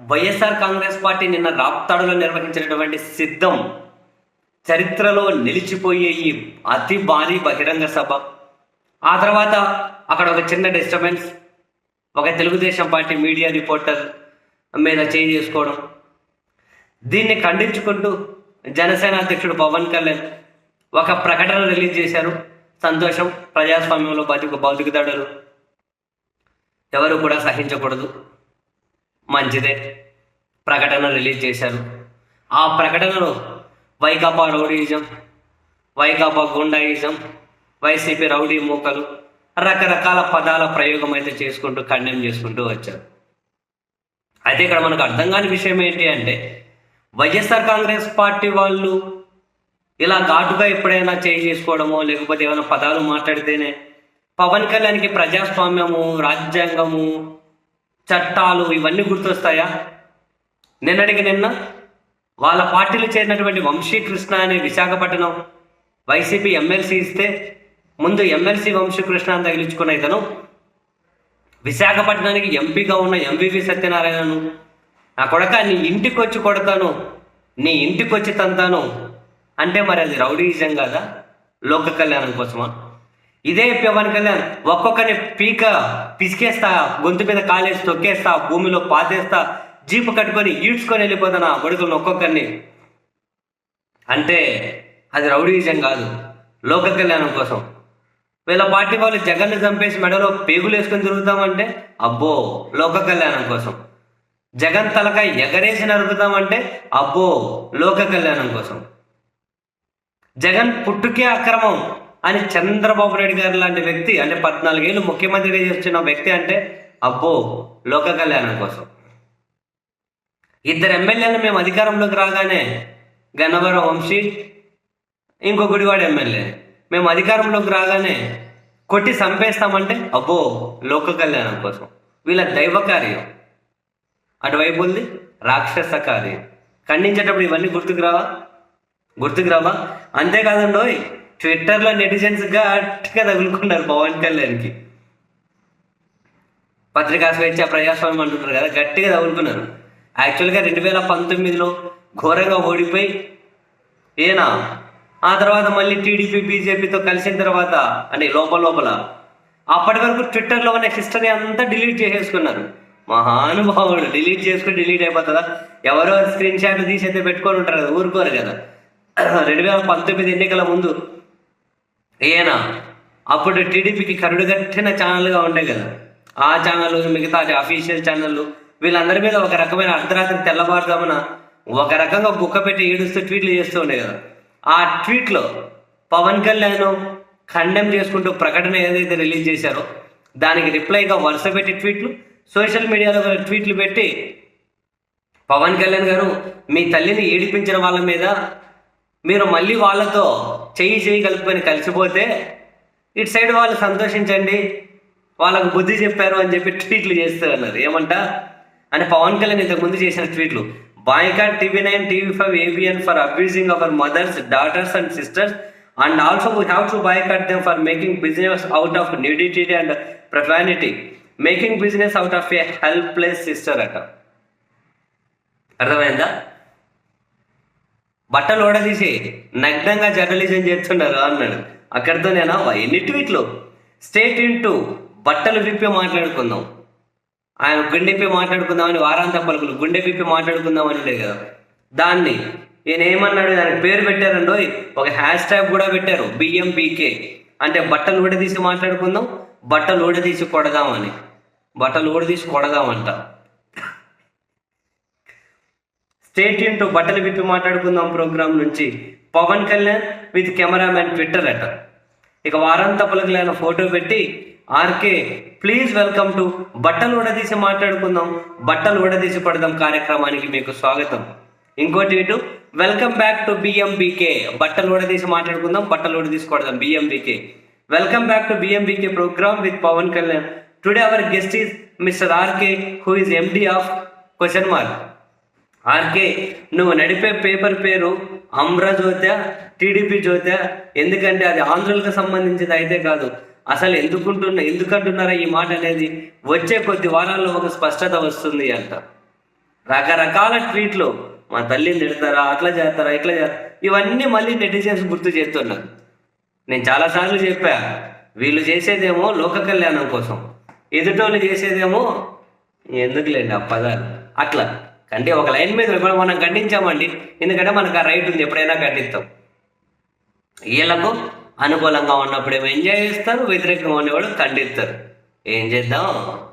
YSR Congress party నిన్న రాప్తాడులో నిర్వహించినటువంటి సిద్ధం చరిత్రలో నిలిచిపోయే ఈ అతి భారీ బహిరంగ సభ. ఆ తర్వాత అక్కడ ఒక చిన్న డిస్టర్బెన్స్ ఒక తెలుగుదేశం పార్టీ మీడియా రిపోర్టర్ మీద చేయి చేసుకోవడం దీన్ని ఖండించుకుంటూ జనసేన అధ్యక్షుడు పవన్ కళ్యాణ్ ఒక ప్రకటన రిలీజ్ చేశారు. సంతోషం ప్రజాస్వామ్యంలో బతుకు భౌతిక దాడులు ఎవరు కూడా సహించకూడదు. మంచిదే. ప్రకటన రిలీజ్ చేశారు. ఆ ప్రకటనలో Vaikapa rowdyism Vaikapa goondaism YCP rowdy మూకలు రకరకాల పదాల ప్రయోగం అయితే చేసుకుంటూ ఖండెం చేసుకుంటూ వచ్చారు. అయితే ఇక్కడ మనకు అర్థం కాని విషయం ఏంటి అంటే వైఎస్ఆర్ కాంగ్రెస్ పార్టీ వాళ్ళు ఇలా ఘాటుగా ఎప్పుడైనా చేయి చేసుకోవడమో లేకపోతే ఏమైనా పదాలు మాట్లాడితేనే పవన్ కళ్యాణ్కి ప్రజాస్వామ్యము రాజ్యాంగము చట్టాలు ఇవన్నీ గుర్తొస్తాయా? నిన్నటికి నిన్న వాళ్ళ పార్టీలు చేరినటువంటి వంశీకృష్ణ అనే విశాఖపట్నం వైసీపీ ఎమ్మెల్సీ ఇస్తే ముందు ఎమ్మెల్సీ వంశీకృష్ణ అని తగిలించుకున్న ఇతను విశాఖపట్నానికి ఎంపీగా ఉన్న ఎంవివి సత్యనారాయణను నా కొడక నీ ఇంటికి వచ్చి కొడతాను నీ ఇంటికి వచ్చి తంతాను అంటే మరి అది రౌడీజం కదా? లోక కళ్యాణం కోసమా? ఇదే పవన్ కళ్యాణ్ ఒక్కొక్కరిని పీక పిసికేస్తా గొంతు మీద కాలేసి తొక్కేస్తా భూమిలో పాతేస్తా జీపు కట్టుకొని ఈడ్చుకొని వెళ్ళిపోతాను కొడుకులను ఒక్కొక్కరిని? అంటే అది రౌడీజం కాదు లోక కళ్యాణం కోసం. వీళ్ళ పార్టీ వాళ్ళు జగన్ని చంపేసి మెడలో పేగులు వేసుకొని తిరుగుతామంటే అబ్బో లోక కళ్యాణం కోసం. జగన్ తలకాయ ఎగరేసి నరుకుతామంటే అబ్బో లోక కళ్యాణం కోసం. జగన్ పుట్టుకే అక్రమం. అని చంద్రబాబు నాయుడు గారు లాంటి వ్యక్తి అంటే పద్నాలుగేళ్ళు ముఖ్యమంత్రిగా చేస్తున్న వ్యక్తి అంటే అబ్బో లోక కళ్యాణం కోసం. ఇద్దరు ఎమ్మెల్యేలు మేము అధికారంలోకి రాగానే గన్నవరం వంశీ ఇంకో గుడివాడ ఎమ్మెల్యే. మేము అధికారంలోకి రాగానే కొట్టి చంపేస్తామంటే అబ్బో లోక కళ్యాణం కోసం. వీళ్ళ దైవ కార్యం. అటువైపు ఉంది రాక్షస కార్యం. ఖండించేటప్పుడు ఇవన్నీ గుర్తుకు రావా? గుర్తుకు రావా? అంతేకాదండి ట్విట్టర్లో నెటిజన్స్ గట్టిగా తగులుకున్నారు పవన్ కళ్యాణ్కి. పత్రికా స్వేచ్ఛ ప్రజాస్వామ్యం అంటున్నారు కదా గట్టిగా తగులుకున్నారు. యాక్చువల్గా రెండు వేల పంతొమ్మిదిలో ఘోరంగా ఓడిపోయి ఏనా? ఆ తర్వాత మళ్ళీ టీడీపీ బీజేపీతో కలిసిన తర్వాత అంటే లోపల లోపల అప్పటి వరకు ట్విట్టర్లో ఉన్న హిస్టరీ అంతా డిలీట్ చేసేసుకున్నారు. మహానుభావుడు డిలీట్ చేసుకుని డిలీట్ అయిపోతుందా ఎవరో స్క్రీన్ షాట్లు తీసి అయితే పెట్టుకొని ఉంటారు కదా ఊరుకోరు కదా. రెండు వేల పంతొమ్మిది ఎన్నికల ముందు ఈయన అప్పుడు టీడీపీకి కరుడు కట్టిన ఛానల్గా ఉండే కదా. ఆ ఛానల్ మిగతా అఫీషియల్ ఛానళ్ళు వీళ్ళందరి మీద ఒక రకమైన అర్ధరాత్రి తెల్లవారుదామన ఒక రకంగా బుక్క పెట్టి ఏడుస్తూ ట్వీట్లు చేస్తూ ఉండే కదా. ఆ ట్వీట్లో పవన్ కళ్యాణ్ ఖండం చేసుకుంటూ ప్రకటన ఏదైతే రిలీజ్ చేశారో దానికి రిప్లైగా వరుస పెట్టి ట్వీట్లు సోషల్ మీడియాలో ట్వీట్లు పెట్టి పవన్ కళ్యాణ్ గారు మీ తల్లిని ఏడిపించిన వాళ్ళ మీద మీరు మళ్ళీ వాళ్ళతో చెయ్యి చెయ్యి కలుపుకొని కలిసిపోతే ఇటు సైడ్ వాళ్ళు సంతోషించండి వాళ్ళకు బుద్ధి చెప్పారు అని చెప్పి ట్వీట్లు చేస్తూ అన్నారు. ఏమంట? అంటే పవన్ కళ్యాణ్ ఇంతకు ముందు చేసిన ట్వీట్లు. Boycott TV nine TV five ABN for abusing our mothers daughters and sisters. And also we have to boycott them for making business out of nudity and profanity. Making business out of a helpless sister అట. అర్థమైందా? బట్టలు ఓడదీసి నగ్నంగా journalism చేస్తున్నారు అన్నాడు. అక్కడితో నేను ఎన్ని ట్వీట్లు? స్టేట్ ఇంటూ బట్టలు విప్పి మాట్లాడుకుందాం. ఆయన గుండె విప్పి మాట్లాడుకుందామని వారాంత పలుకులు గుండె విప్పి మాట్లాడుకుందాం అని ఉండేది కదా. దాన్ని ఈయన ఏమన్నాడు? దానికి పేరు పెట్టారండో ఒక హ్యాష్ ట్యాగ్ కూడా పెట్టారు బిఎంబీకే అంటే బట్టలు ఊడదీసి మాట్లాడుకుందాం బట్టలు ఊడదీసి కొడదామని బట్టలు ఊడదీసి కొడదామంట. స్టేట్ ఇంటూ బట్టలు విప్పి మాట్లాడుకుందాం ప్రోగ్రాం నుంచి. Pawan Kalyan with cameraman Twitter అట ఇక వారాంత పలుకులైన ఫోటో పెట్టి ఆర్కే ప్లీజ్ వెల్కమ్ టు బట్టలు ఊడదీసి మాట్లాడుకుందాం బట్టలు ఊడదీసి పడదాం కార్యక్రమానికి మీకు స్వాగతం. ఇంకోటి ఇటు వెల్కమ్ బ్యాక్ టు బిఎంబీకే. బట్టలు ఊడదీసి మాట్లాడుకుందాం బట్టలు ఊడదీసి BMBK. Welcome back to BMBK programme with Pawan Kalyan. Today our guest is mister RK who is MD of question mark. RK నువ్వు నడిపే పేపర్ పేరు అమ్ర జ్యోత్య టీడీపీ జ్యోత ఎందుకంటే అది ఆంధ్రులకు సంబంధించింది అయితే కాదు. అసలు ఎందుకుంటున్నా ఎందుకంటున్నారా ఈ మాట అనేది వచ్చే కొద్ది వారాల్లో ఒక స్పష్టత వస్తుంది అంట. రకరకాల ట్వీట్లు మా తల్లిని తిడతారా అట్లా చేస్తారా ఇట్లా చేస్తారా ఇవన్నీ మళ్ళీ నెటిజన్స్ గుర్తు చేస్తున్నారు నేను చాలాసార్లు చెప్పా వీళ్ళు చేసేదేమో లోక కళ్యాణం కోసం. ఎదుటోళ్ళు చేసేదేమో ఎందుకులేండి ఆ పదాలు? అట్లా. అంటే ఒక లైన్ మీద మనం ఖండించామండి. ఎందుకంటే మనకు ఆ రైట్ ఉంది ఎప్పుడైనా ఖండిస్తాం. వీళ్ళకు అనుకూలంగా ఉన్నప్పుడు ఏమో ఎంజాయ్ చేస్తారు? వ్యతిరేకంగా ఉన్నవాడు ఖండిస్తారు. ఏం చేద్దాం?